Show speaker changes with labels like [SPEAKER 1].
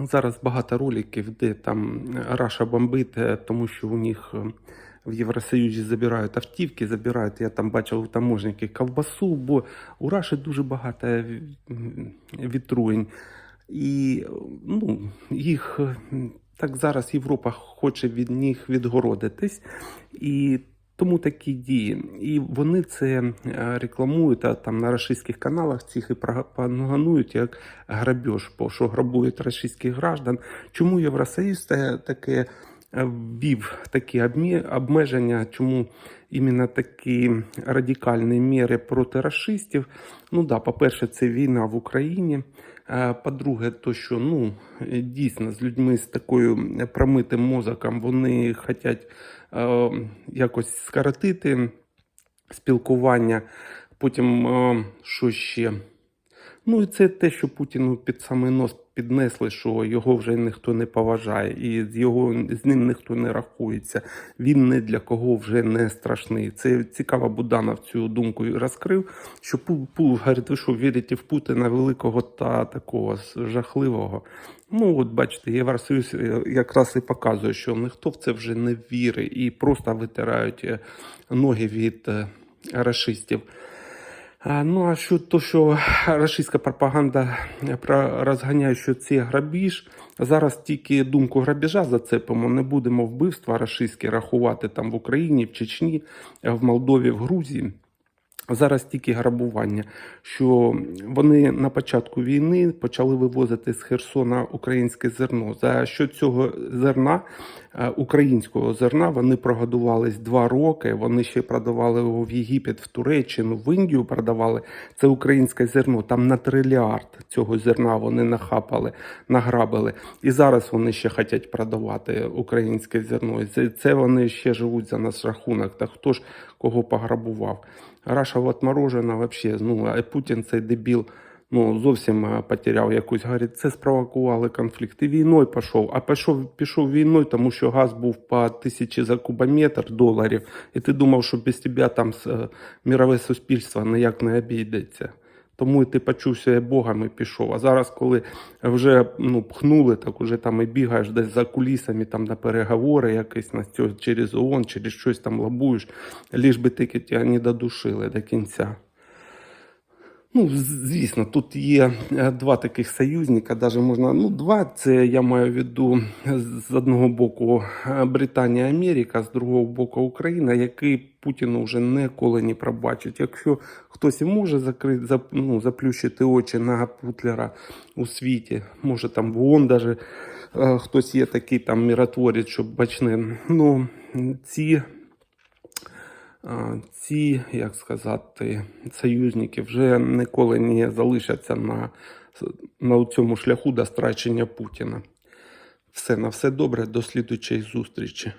[SPEAKER 1] Зараз багато роликів, де там Раша бомбить, е, тому що у них е, в Євросоюзі забирають автівки, забирають, я там бачив у таможники ковбасу, бо у Раші дуже багато е, м, відруєнь. І ну, їх так зараз Європа хоче від них відгородитись. І тому такі дії. І вони це е, рекламують а там на російських каналах цих і пропагандують як грабеж, бо що грабують російських граждан. Чому Євросоюз таке е, ввів такі обмеження, чому іменно такі радикальні міри проти расистів? Ну да, по-перше, це війна в Україні. Е, По-друге, то що ну е, дійсно з людьми з такою промитим мозоком вони хочуть е, якось скоротити спілкування. Потім е, що ще? Ну і це те, що Путіну під самий нос піднесли, що його вже ніхто не поважає, і з його з ним ніхто не рахується. Він не для кого вже не страшний. Це цікаво, Буданов цю думку розкрив. Що Пу, Пу говорить, ви що вірите в Путіна великого та такого жахливого. Ну, от бачите, Євросоюз е, якраз і показує, що ніхто в це вже не вірить і просто витирають е, ноги від е, расистів. А, Ну, а що то, що російська пропаганда про розганяє, що це грабіж. Зараз тільки думку грабіжа зацепимо. Не будемо вбивства російські рахувати там в Україні, в Чечні, в Молдові, в Грузії. Зараз тільки грабування, що вони на початку війни почали вивозити з Херсона українське зерно. За що цього зерна, е, українського зерна, вони прогодувались два роки. Вони ще продавали його в Єгипет, в Туреччину, в Індію продавали. Це українське зерно. Там на трильярд цього зерна вони нахапали, награбили. І зараз вони ще хочуть продавати українське зерно. Це вони ще живуть за наш рахунок. Та хто ж кого пограбував? Раша отморожена вообще, ну, а Путін цей дебіл, ну, зовсім е, потеряв якусь, говорить, це спровокували конфлікт. І війною пішов, а пішов, пішов війною, тому що газ був по тисячі за кубометр доларів, і ти думав, що без тебе там е, мірове суспільство ніяк не обійдеться. Тому ти почувся Богом і пішов. А зараз, коли вже ну, пхнули, так уже там і бігаєш десь за кулісами там на переговори якісь на цього, через ООН, через щось там лабуєш, ліж би тільки тебе не додушили до кінця. Ну, звісно, тут є е, два таких союзника, даже можна, ну, два, це я маю в виду з одного боку е, Британія, Америка, з другого боку Україна, який Путіну вже ніколи не пробачить. Якщо хтось і може закрити, зап, ну, заплющити очі на Путлера у світі, може там в ООН даже е, хтось є такий там миротворець, що бачне, ну, ці ці, як сказати, союзники вже ніколи не залишаться на, на цьому шляху до страчення Путіна. Все на все добре, до слідучої зустрічі.